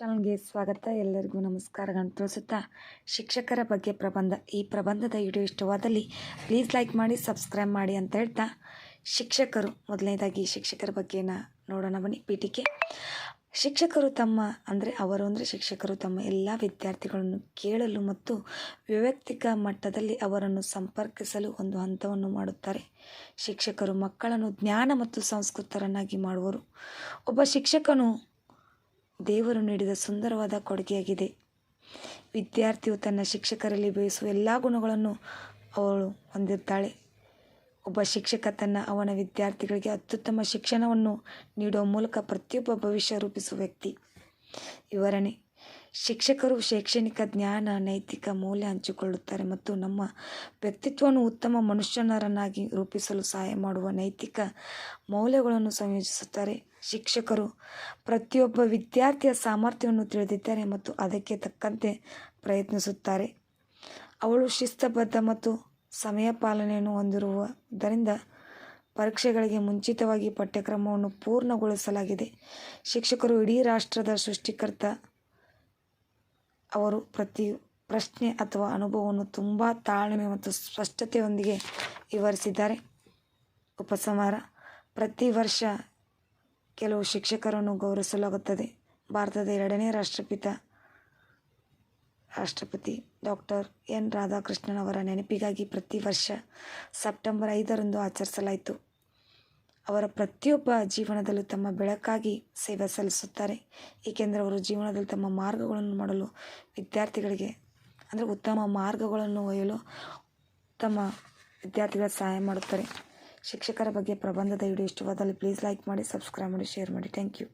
ಚಾನಲ್ಗೆ ಸ್ವಾಗತ. ಎಲ್ಲರಿಗೂ ನಮಸ್ಕಾರಗಳನ್ನು ತೋರಿಸುತ್ತಾ ಶಿಕ್ಷಕರ ಬಗ್ಗೆ ಪ್ರಬಂಧ, ಈ ಪ್ರಬಂಧದ ವಿಡಿಯೋ ಇಷ್ಟವಾದಲ್ಲಿ ಪ್ಲೀಸ್ ಲೈಕ್ ಮಾಡಿ ಸಬ್ಸ್ಕ್ರೈಬ್ ಮಾಡಿ ಅಂತ ಹೇಳ್ತಾ ಶಿಕ್ಷಕರು, ಮೊದಲನೇದಾಗಿ ಶಿಕ್ಷಕರ ಬಗ್ಗೆನ ನೋಡೋಣ ಬನ್ನಿ ಪೀಠಿಕೆ. ಶಿಕ್ಷಕರು ತಮ್ಮ, ಅಂದರೆ ಅವರು ಅಂದರೆ ಶಿಕ್ಷಕರು ತಮ್ಮ ಎಲ್ಲ ವಿದ್ಯಾರ್ಥಿಗಳನ್ನು ಕೇಳಲು ಮತ್ತು ವೈಯಕ್ತಿಕ ಮಟ್ಟದಲ್ಲಿ ಅವರನ್ನು ಸಂಪರ್ಕಿಸಲು ಒಂದು ಹಂತವನ್ನು ಮಾಡುತ್ತಾರೆ. ಶಿಕ್ಷಕರು ಮಕ್ಕಳನ್ನು ಜ್ಞಾನ ಮತ್ತು ಸಂಸ್ಕೃತರನ್ನಾಗಿ ಮಾಡುವರು. ಒಬ್ಬ ಶಿಕ್ಷಕನು ದೇವರು ನೀಡಿದ ಸುಂದರವಾದ ಕೊಡುಗೆಯಾಗಿದೆ. ವಿದ್ಯಾರ್ಥಿಯು ತನ್ನ ಶಿಕ್ಷಕರಲ್ಲಿ ಬಯಸುವ ಎಲ್ಲ ಗುಣಗಳನ್ನು ಅವಳು ಹೊಂದಿರ್ತಾಳೆ ಒಬ್ಬ ಶಿಕ್ಷಕ ತನ್ನ ಅವನ ವಿದ್ಯಾರ್ಥಿಗಳಿಗೆ ಅತ್ಯುತ್ತಮ ಶಿಕ್ಷಣವನ್ನು ನೀಡುವ ಮೂಲಕ ಪ್ರತಿಯೊಬ್ಬ ಭವಿಷ್ಯ ರೂಪಿಸುವ ವ್ಯಕ್ತಿ. ವಿವರಣೆ. ಶಿಕ್ಷಕರು ಶೈಕ್ಷಣಿಕ ಜ್ಞಾನ, ನೈತಿಕ ಮೌಲ್ಯ ಹಂಚಿಕೊಳ್ಳುತ್ತಾರೆ ಮತ್ತು ನಮ್ಮ ವ್ಯಕ್ತಿತ್ವವನ್ನು ಉತ್ತಮ ಮನುಷ್ಯನರನ್ನಾಗಿ ರೂಪಿಸಲು ಸಹಾಯ ಮಾಡುವ ನೈತಿಕ ಮೌಲ್ಯಗಳನ್ನು ಸಂಯೋಜಿಸುತ್ತಾರೆ. ಶಿಕ್ಷಕರು ಪ್ರತಿಯೊಬ್ಬ ವಿದ್ಯಾರ್ಥಿಯ ಸಾಮರ್ಥ್ಯವನ್ನು ತಿಳಿದಿದ್ದಾರೆ ಮತ್ತು ಅದಕ್ಕೆ ತಕ್ಕಂತೆ ಪ್ರಯತ್ನಿಸುತ್ತಾರೆ. ಅವಳು ಶಿಸ್ತಬದ್ಧ ಮತ್ತು ಸಮಯ ಪಾಲನೆಯನ್ನು ಹೊಂದಿರುವುದರಿಂದ ಪರೀಕ್ಷೆಗಳಿಗೆ ಮುಂಚಿತವಾಗಿ ಪಠ್ಯಕ್ರಮವನ್ನು ಪೂರ್ಣಗೊಳಿಸಲಾಗಿದೆ. ಶಿಕ್ಷಕರು ಇಡೀ ರಾಷ್ಟ್ರದ ಸೃಷ್ಟಿಕರ್ತ ಅವರು ಪ್ರತಿ ಪ್ರಶ್ನೆ ಅಥವಾ ಅನುಭವವನ್ನು ತುಂಬ ತಾಳ್ಮೆ ಮತ್ತು ಸ್ಪಷ್ಟತೆಯೊಂದಿಗೆ ವಿವರಿಸಿದ್ದಾರೆ. ಉಪಸಮಾರ ಪ್ರತಿ ವರ್ಷ ಕೆಲವು ಶಿಕ್ಷಕರನ್ನು ಗೌರವಿಸಲಾಗುತ್ತದೆ. ಭಾರತದ ಎರಡನೇ ರಾಷ್ಟ್ರಪಿತ ರಾಷ್ಟ್ರಪತಿ ಡಾಕ್ಟರ್ ಎನ್. ರಾಧಾಕೃಷ್ಣನ್ ಅವರ ನೆನಪಿಗಾಗಿ ಪ್ರತಿ ವರ್ಷ ಸೆಪ್ಟೆಂಬರ್ ಐದರಂದು ಆಚರಿಸಲಾಯಿತು. ಅವರ ಪ್ರತಿಯೊಬ್ಬ ಜೀವನದಲ್ಲೂ ತಮ್ಮ ಬೆಳಕಾಗಿ ಸೇವೆ ಸಲ್ಲಿಸುತ್ತಾರೆ. ಏಕೆಂದರೆ ಅವರು ಜೀವನದಲ್ಲಿ ತಮ್ಮ ಮಾರ್ಗಗಳನ್ನು ಮಾಡಲು ವಿದ್ಯಾರ್ಥಿಗಳಿಗೆ, ಅಂದರೆ ಉತ್ತಮ ಮಾರ್ಗಗಳನ್ನು ಒಯ್ಯಲು ತಮ್ಮ ವಿದ್ಯಾರ್ಥಿಗಳ ಸಹಾಯ ಮಾಡುತ್ತಾರೆ. ಶಿಕ್ಷಕರ ಬಗ್ಗೆ ಪ್ರಬಂಧದ ವಿಡಿಯೋ ಇಷ್ಟವಾದಲ್ಲಿ ಪ್ಲೀಸ್ ಲೈಕ್ ಮಾಡಿ ಸಬ್ಸ್ಕ್ರೈಬ್ ಮಾಡಿ ಶೇರ್ ಮಾಡಿ. Thank you